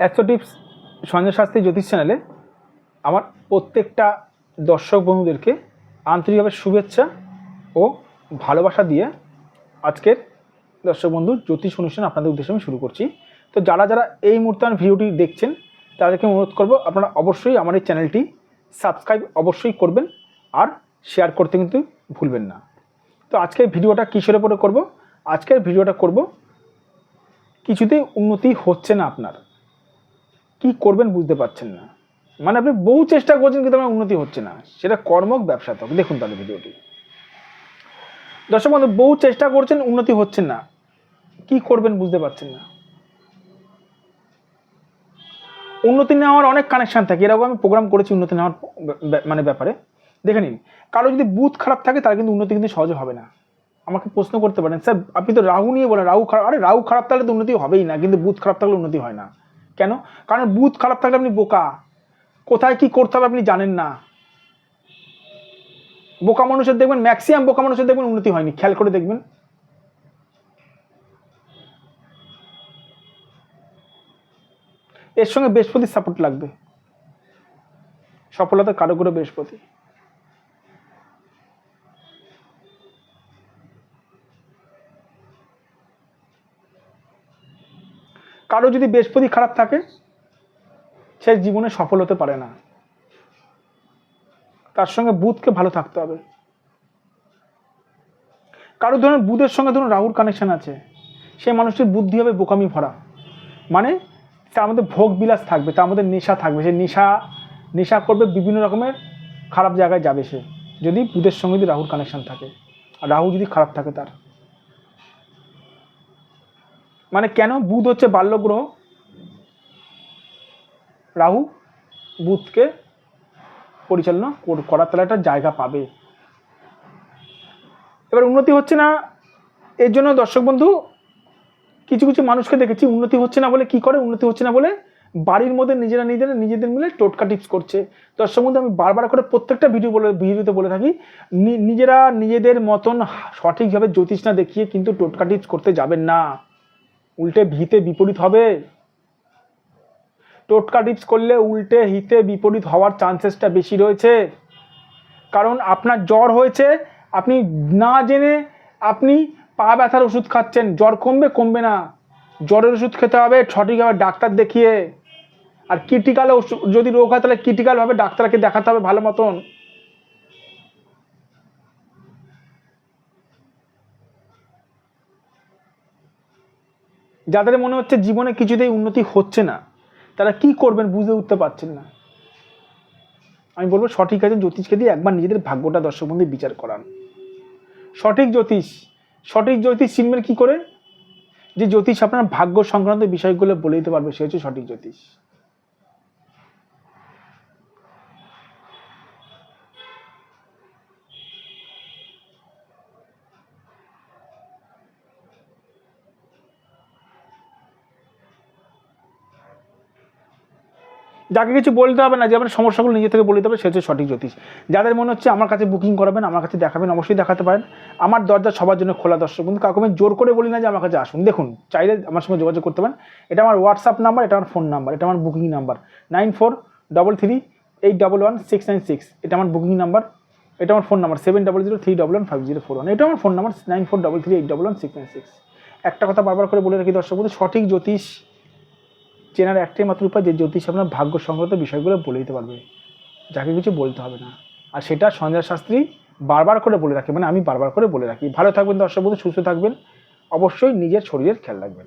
Astro tips Sanjay Shastri জ্যোতিষ চ্যানেলে আমার প্রত্যেকটা দর্শক বন্ধুদেরকে আন্তরিকভাবে শুভেচ্ছা ও ভালোবাসা দিয়ে আজকের দর্শক বন্ধু জ্যোতিষ অনুষ্ঠান আপনাদের উদ্দেশ্যে আমি শুরু করছি। তো যারা যারা এই মুহূর্তে আমার ভিডিওটি দেখছেন, তাদেরকে অনুরোধ করব, আপনারা অবশ্যই আমার এই চ্যানেলটি সাবস্ক্রাইব অবশ্যই করবেন আর শেয়ার করতে কিন্তু ভুলবেন না। তো আজকের ভিডিওটা কিসের উপরে করব? আজকের ভিডিওটা করব, কিছুতেই উন্নতি হচ্ছে না আপনার। কি করবেন বুঝতে পারছেন না। মানে আপনি বহু চেষ্টা করছেন কিন্তু আপনার উন্নতি হচ্ছে না। সেটা কর্মক ব্যবসা তো। দেখুন তাহলে ভিডিওটি। দর্শক বন্ধু, বহু চেষ্টা করছেন, উন্নতি হচ্ছে না। কি করবেন বুঝতে পারছেন না। উন্নতি নেওয়ার অনেক কানেকশন থাকে। এরকম আমি প্রোগ্রাম করেছি উন্নতি নেওয়ার মানে ব্যাপারে। দেখে নিন, কারও যদি বুথ খারাপ থাকে, তার কিন্তু উন্নতি কিন্তু সহজে হবে না। আমাকে প্রশ্ন করতে পারেন, স্যার, আপনি তো রাহু নিয়ে বলেন, রাহু খারাপ আরে রাহু খারাপ থাকলে তো উন্নতি হবেই না। কিন্তু বুথ খারাপ থাকলে উন্নতি হয় না। কেন? কারণ বুথ খারাপ থাকলে আপনি বোকা। কোথায় কি করতে হবে আপনি জানেন না। বোকা মানুষের দেখবেন ম্যাক্সিমাম বোকা মানুষের দেখবেন উন্নতি হয়নি। খেয়াল করে দেখবেন। এর সঙ্গে বৃহস্পতির সাপোর্ট লাগবে। সফলতা কারও করে বৃহস্পতি। কারও যদি বৃহস্পতি খারাপ থাকে, সে জীবনে সফল হতে পারে না। তার সঙ্গে বুধকে ভালো থাকতে হবে। কারও ধরুন বুধের সঙ্গে ধরুন রাহুর কানেকশন আছে, সে মানুষটির বুদ্ধি হবে বোকামি ভরা। মানে তার মধ্যে ভোগ বিলাস থাকবে তার মধ্যে নেশা থাকবে। সে নেশা নেশা করবে বিভিন্ন রকমের, খারাপ জায়গায় যাবে সে, যদি বুধের সঙ্গে যদি রাহুর কানেকশন থাকে। আর রাহু যদি খারাপ থাকে তার। মানে কেন বুধ হচ্ছে বাল্যগ্রহ? রাহু বুধকে পরিচালনা কর- করার তাহলে একটা জায়গা পাবে। এবার উন্নতি হচ্ছে না, এর জন্য দর্শক বন্ধু, কিছু কিছু মানুষকে দেখেছি, উন্নতি হচ্ছে না বলে কি করে? উন্নতি হচ্ছে না বলে বাড়ির মধ্যে নিজেরা নিজেরা নিজেদের মিলে টোটকা টিপস করছে। দর্শক বন্ধু, আমি বারবার করে প্রত্যেকটা ভিডিও বলে, ভিডিওতে বলে থাকি নিজেরা নিজেদের মতন সঠিকভাবে জ্যোতিষ না দেখিয়ে কিন্তু টোটকা টিপস করতে যাবেন না। উল্টে ভিতে বিপরীত হবে। টোটকা টিপস করলে উল্টে হিতে বিপরীত হওয়ার চান্সেসটা বেশি রয়েছে। কারণ আপনার জ্বর হয়েছে, আপনি না জেনে আপনি পা ব্যথার ওষুধ খাচ্ছেন। জ্বর কমবে কমবে না। জ্বরের ওষুধ খেতে হবে সঠিকভাবে ডাক্তার দেখিয়ে। আর ক্রিটিক্যাল যদি রোগ হয় তাহলে ক্রিটিক্যালভাবে ডাক্তারকে দেখাতে হবে ভালো মতন। যাদের মনে হচ্ছে জীবনে কিছুতেই উন্নতি হচ্ছে না, তারা কি করবেন বুঝে উঠতে পারছেন না। আমি বলব, সঠিক আছে জ্যোতিষকে দিয়ে একবার নিজেদের ভাগ্যটা দর্শক বন্ধু বিচার করান। সঠিক জ্যোতিষ সঠিক জ্যোতিষ চিনবেন কি করে? যে জ্যোতিষ আপনার ভাগ্য সংক্রান্ত বিষয়গুলো বলে দিতে পারবে, সে হচ্ছে সঠিক জ্যোতিষ। যাকে কিছু বলতে হবে না, যে আপনার সমস্যাগুলো নিজে থেকে বলে দিতে হবে, সে হচ্ছে সঠিক জ্যোতিষ। যাদের মনে হচ্ছে আমার কাছে বুকিং করাবেন, আমার কাছে দেখাবেন, অবশ্যই দেখাতে পারেন। আমার দরজা সবার জন্য খোলা দর্শক, কিন্তু কাউকে আমি জোর করে বলি না যে আমার কাছে আসুন। দেখুন, চাইলে আমার সঙ্গে যোগাযোগ করতে পারেন। এটা আমার হোয়াটসঅ্যাপ নাম্বার এটা আমার ফোন নাম্বার এটা আমার booking number nine four double three eight double one six nine six এটা আমার বুকিং নাম্বার এটা আমার phone number seven double zero three double one five zero four one এটা আমার phone number nine four double three eight double one six nine six একটা কথা বারবার করে বলে রাখি দর্শক বন্ধু, সঠিক জ্যোতিষ চেনার একটাই মাত্র উপায় যে জ্যোতিষ আপনার ভাগ্য সংক্রান্ত বিষয়গুলো বলে দিতে পারবে। যাকে কিছু বলতে হবে না। আর সেটা সঞ্জয় শাস্ত্রী বারবার করে বলে রাখে। মানে আমি বারবার করে বলে রাখি। ভালো থাকবেন দর্শক বন্ধু, সুস্থ থাকবেন। অবশ্যই নিজের শরীরের খেয়াল রাখবেন।